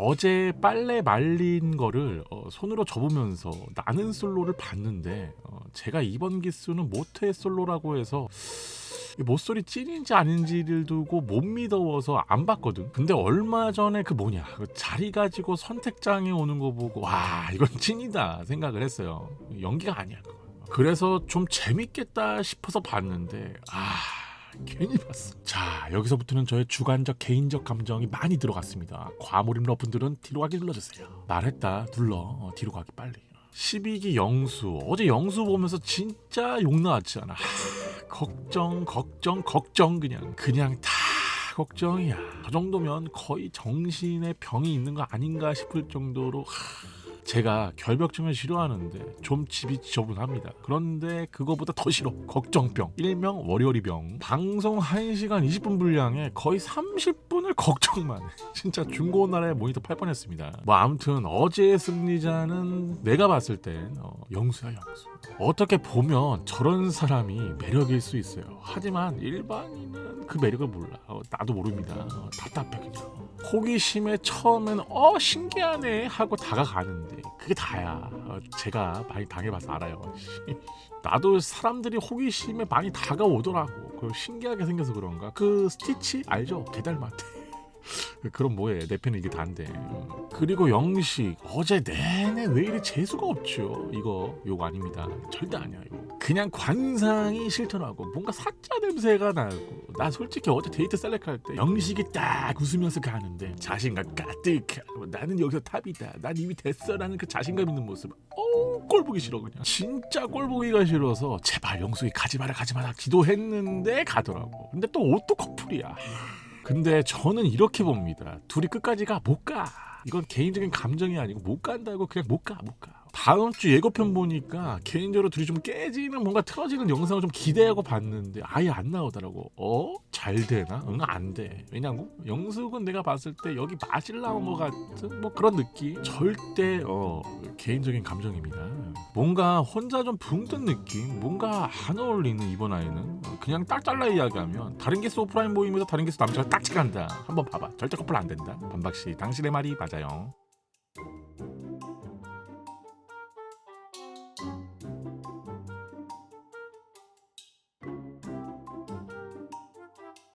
어제 빨래 말린 거를 어, 손으로 접으면서 나는 솔로를 봤는데 어, 제가 이번 기수는 모태 솔로라고 해서 이 모쏠이 찐인지 아닌지를 두고 못 믿어서 안 봤거든. 근데 얼마 전에 그 뭐냐 그 자리 가지고 선택장에 오는 거 보고 와 이건 찐이다 생각을 했어요. 연기가 아니야. 그래서 좀 재밌겠다 싶어서 봤는데 아 괜히 봤어. 자 여기서부터는 저의 주관적 개인적 감정이 많이 들어갔습니다. 과몰입 러 분들은 뒤로 가기 눌러주세요. 말했다 눌러 어, 뒤로 가기 빨리. 12기 영수 어제 영수 보면서 진짜 욕 나왔지 않아. 하, 걱정 걱정 걱정 그냥 그냥 다 걱정이야. 저 정도면 거의 정신에 병이 있는 거 아닌가 싶을 정도로 하, 제가 결벽증을 싫어하는데 좀 집이 지저분합니다. 그런데 그거보다 더 싫어. 걱정병. 일명 월요리병. 방송 1시간 20분 분량에 거의 30분을 걱정만 해. 진짜 중고나라에 모니터 팔 뻔했습니다. 뭐 아무튼 어제의 승리자는 내가 봤을 땐 어, 영수야 영수. 어떻게 보면 저런 사람이 매력일 수 있어요. 하지만 일반인은 그 매력을 몰라. 어, 나도 모릅니다. 어, 답답해 그냥. 호기심에 처음엔 어 신기하네 하고 다가가는데 그게 다야. 어, 제가 많이 당해봐서 알아요. 나도 사람들이 호기심에 많이 다가오더라고. 그 신기하게 생겨서 그런가? 그 스티치 알죠? 개닮았대. 그럼 뭐해 내 편은 이게 다인데 그리고 영식 어제 내내 왜 이리 재수가 없죠 이거 욕 아닙니다 절대 아니야 이거 그냥 관상이 싫더라고 뭔가 사짜 냄새가 나고 나 솔직히 어제 데이트 셀렉 할 때 영식이 딱 웃으면서 가는데 자신감 가득하고 나는 여기서 탑이다. 난 이미 됐어라는 그 자신감 있는 모습. 어우 꼴 보기 싫어 그냥. 진짜 꼴 보기가 싫어서 제발 영숙이 가지 마라 가지 마라 기도했는데 가더라고. 근데 또 옷도 커플이야. 근데 저는 이렇게 봅니다. 둘이 끝까지 가 못 가. 이건 개인적인 감정이 아니고 못 간다고 그냥 못 가, 못 가. 다음 주 예고편 보니까 개인적으로 둘이 좀 깨지는 뭔가 틀어지는 영상을 좀 기대하고 봤는데 아예 안 나오더라고. 어? 잘 되나? 응, 안 돼. 왜냐고? 영숙은 내가 봤을 때 여기 마실 나온 것 같은 뭐 그런 느낌. 절대 어 개인적인 감정입니다. 뭔가 혼자 좀 붕뜬 느낌. 뭔가 안 어울리는 이번 아이는 어, 그냥 딱 잘라 이야기하면 다른 게스 오프라인 모임에서 다른 게스 남자가 딱 치간다. 한번 봐봐. 절대 커플 안 된다. 반박 씨 당신의 말이 맞아요.